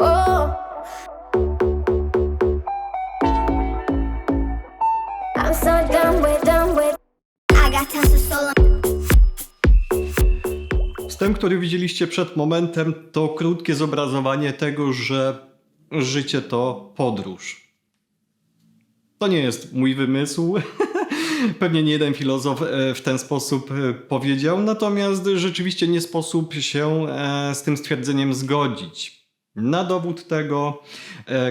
Oh. Który widzieliście przed momentem, to krótkie zobrazowanie tego, że życie to podróż. To nie jest mój wymysł. Pewnie nie jeden filozof e, w ten sposób e, powiedział, natomiast rzeczywiście nie sposób się e, z tym stwierdzeniem zgodzić. Na dowód tego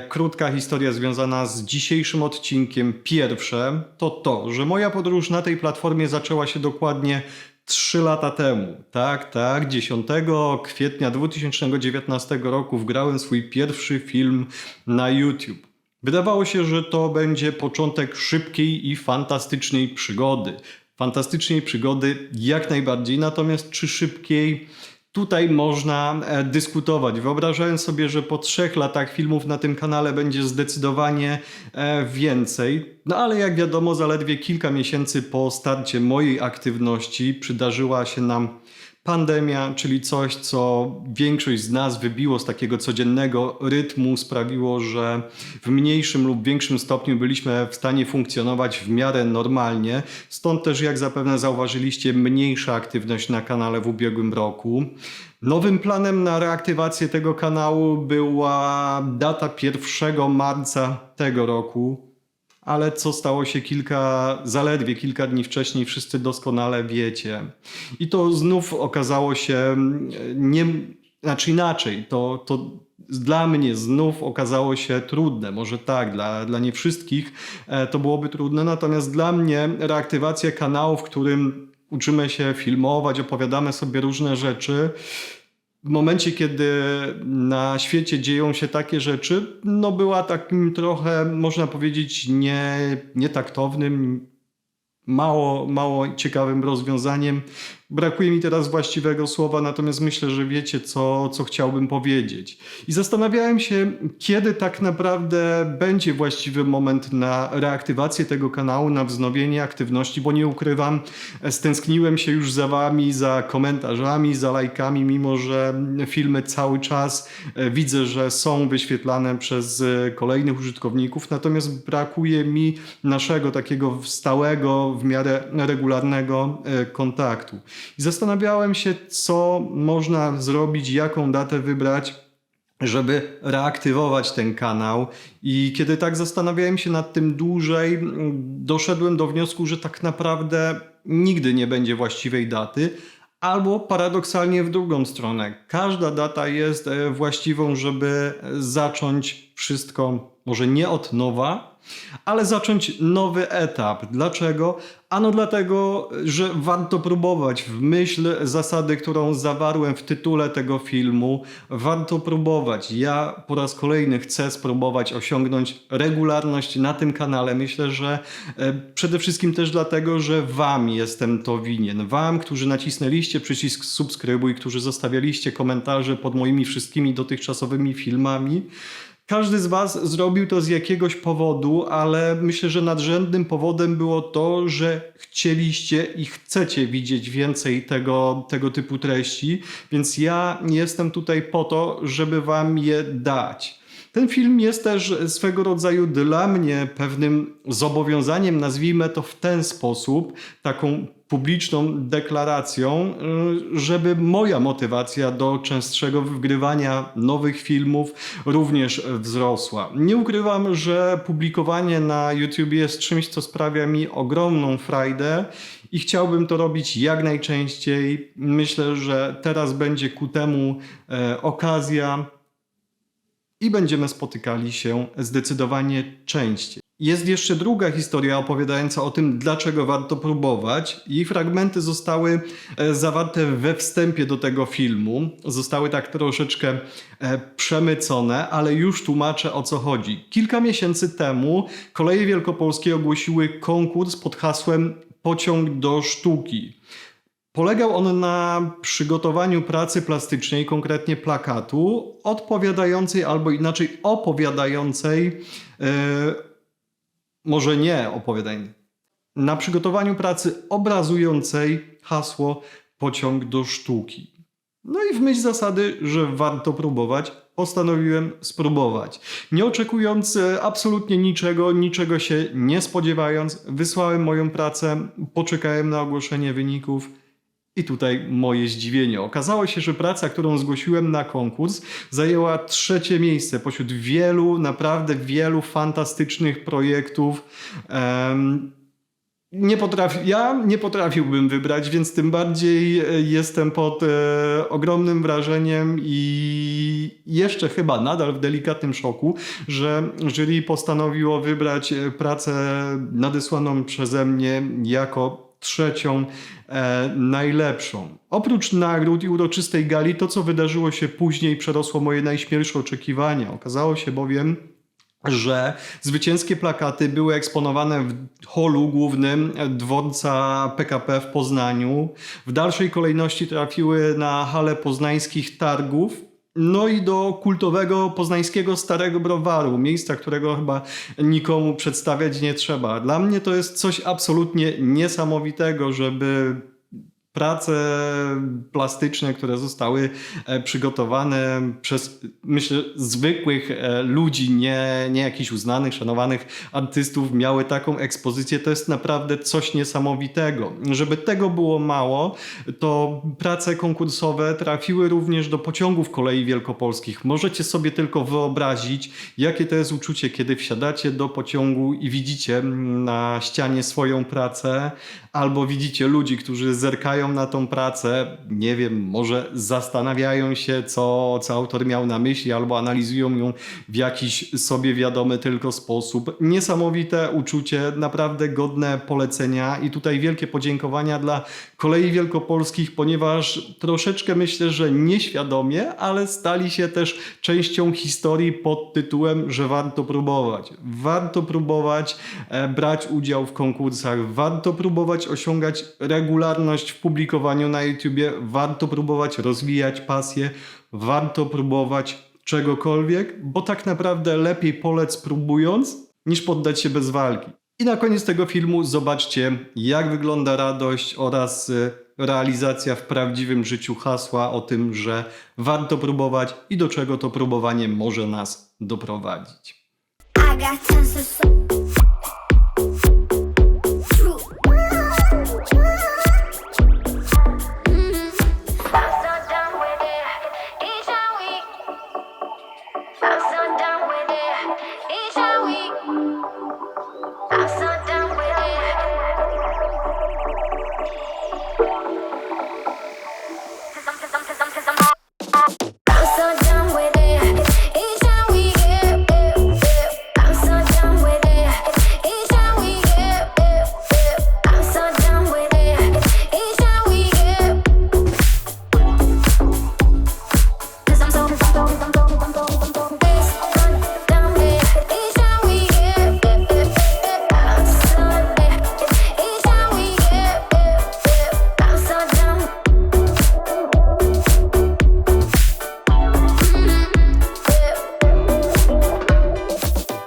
krótka historia związana z dzisiejszym odcinkiem. Pierwsze to to, że moja podróż na tej platformie zaczęła się dokładnie 3 lata temu. Tak, tak, 10 kwietnia 2019 roku wgrałem swój pierwszy film na YouTube. Wydawało się, że to będzie początek szybkiej i fantastycznej przygody. Fantastycznej przygody jak najbardziej, natomiast czy szybkiej? Tutaj można e, dyskutować. Wyobrażałem sobie, że po trzech latach filmów na tym kanale będzie zdecydowanie e, więcej. No ale jak wiadomo, zaledwie kilka miesięcy po starcie mojej aktywności przydarzyła się nam pandemia, czyli coś, co większość z nas wybiło z takiego codziennego rytmu, sprawiło, że w mniejszym lub większym stopniu byliśmy w stanie funkcjonować w miarę normalnie. Stąd też, jak zapewne zauważyliście, mniejsza aktywność na kanale w ubiegłym roku. Nowym planem na reaktywację tego kanału była data 1 marca tego roku. Ale co stało się kilka, zaledwie kilka dni wcześniej, wszyscy doskonale wiecie. I to znów okazało się mm, nie, znaczy inaczej, to, to dla mnie znów okazało się trudne. Może tak, dla, dla nie wszystkich e, to byłoby trudne, natomiast dla mnie reaktywacja kanału, w którym uczymy się filmować, opowiadamy sobie różne rzeczy, w momencie, kiedy na świecie dzieją się takie rzeczy, no była takim trochę, można powiedzieć, nie, nietaktownym, mało, mało ciekawym rozwiązaniem. Brakuje mi teraz właściwego słowa, natomiast myślę, że wiecie, co, co chciałbym powiedzieć. I zastanawiałem się, kiedy tak naprawdę będzie właściwy moment na reaktywację tego kanału, na wznowienie aktywności, bo nie ukrywam, stęskniłem się już za wami, za komentarzami, za lajkami, mimo że filmy cały czas e, widzę, że są wyświetlane przez e, kolejnych użytkowników, natomiast brakuje mi naszego takiego stałego, w miarę regularnego e, kontaktu. I zastanawiałem się, co można zrobić, jaką datę wybrać, żeby reaktywować ten kanał. I kiedy tak zastanawiałem się nad tym dłużej, doszedłem do wniosku, że tak naprawdę nigdy nie będzie właściwej daty. Albo paradoksalnie w drugą stronę. Każda data jest e, właściwą, żeby zacząć wszystko, może nie od nowa, ale zacząć nowy etap. Dlaczego? Ano dlatego, że warto próbować w myśl zasady, którą zawarłem w tytule tego filmu. Warto próbować. Ja po raz kolejny chcę spróbować osiągnąć regularność na tym kanale. Myślę, że e, przede wszystkim też dlatego, że Wam jestem to winien. Wam, którzy nacisnęliście przycisk subskrybuj, którzy zostawialiście komentarze pod moimi wszystkimi dotychczasowymi filmami. Każdy z Was zrobił to z jakiegoś powodu, ale myślę, że nadrzędnym powodem było to, że chcieliście i chcecie widzieć więcej tego, tego typu treści, więc ja jestem tutaj po to, żeby Wam je dać. Ten film jest też swego rodzaju dla mnie pewnym zobowiązaniem, nazwijmy to w ten sposób, taką publiczną deklaracją, y, żeby moja motywacja do częstszego wgrywania nowych filmów również wzrosła. Nie ukrywam, że publikowanie na YouTube jest czymś, co sprawia mi ogromną frajdę i chciałbym to robić jak najczęściej. Myślę, że teraz będzie ku temu e, okazja i będziemy spotykali się zdecydowanie częściej. Jest jeszcze druga historia opowiadająca o tym, dlaczego warto próbować. Jej fragmenty zostały e, zawarte we wstępie do tego filmu. Zostały tak troszeczkę e, przemycone, ale już tłumaczę o co chodzi. Kilka miesięcy temu koleje wielkopolskie ogłosiły konkurs pod hasłem Pociąg do sztuki. Polegał on na przygotowaniu pracy plastycznej, konkretnie plakatu, odpowiadającej albo inaczej opowiadającej, e, może nie opowiadającej, na przygotowaniu pracy obrazującej hasło pociąg do sztuki. No i w myśl zasady, że warto próbować, postanowiłem spróbować. Nie oczekując e, absolutnie niczego, niczego się nie spodziewając, wysłałem moją pracę, poczekałem na ogłoszenie wyników. I tutaj moje zdziwienie. Okazało się, że praca, którą zgłosiłem na konkurs, zajęła trzecie miejsce pośród wielu, naprawdę wielu fantastycznych projektów. Em, nie potrafi, ja nie potrafiłbym wybrać, więc tym bardziej e, jestem pod e, ogromnym wrażeniem i jeszcze chyba nadal w delikatnym szoku, że jury postanowiło wybrać e, pracę nadesłaną przeze mnie jako trzecią e, najlepszą. Oprócz nagród i uroczystej gali, to co wydarzyło się później przerosło moje najśmielsze oczekiwania. Okazało się bowiem, że zwycięskie plakaty były eksponowane w holu głównym dworca PKP w Poznaniu. W dalszej kolejności trafiły na halę poznańskich targów. No i do kultowego poznańskiego Starego Browaru, miejsca, którego chyba nikomu przedstawiać nie trzeba. Dla mnie to jest coś absolutnie niesamowitego, żeby prace plastyczne, które zostały e, przygotowane przez, myślę, zwykłych e, ludzi, nie, nie jakichś uznanych, szanowanych artystów, miały taką ekspozycję. To jest naprawdę coś niesamowitego. Żeby tego było mało, to prace konkursowe trafiły również do pociągów kolei wielkopolskich. Możecie sobie tylko wyobrazić, jakie to jest uczucie, kiedy wsiadacie do pociągu i widzicie mm, na ścianie swoją pracę, albo widzicie ludzi, którzy zerkają na tą pracę, nie wiem, może zastanawiają się, co, co autor miał na myśli, albo analizują ją w jakiś sobie wiadomy tylko sposób. Niesamowite uczucie, naprawdę godne polecenia i tutaj wielkie podziękowania dla kolei wielkopolskich, ponieważ troszeczkę myślę, że nieświadomie, ale stali się też częścią historii pod tytułem, że warto próbować. Warto próbować e, brać udział w konkursach, warto próbować osiągać regularność w publikowaniu na YouTubie, warto próbować rozwijać pasję, warto próbować czegokolwiek, bo tak naprawdę lepiej polec próbując, niż poddać się bez walki. I na koniec tego filmu zobaczcie, jak wygląda radość oraz y, realizacja w prawdziwym życiu hasła o tym, że warto próbować i do czego to próbowanie może nas doprowadzić.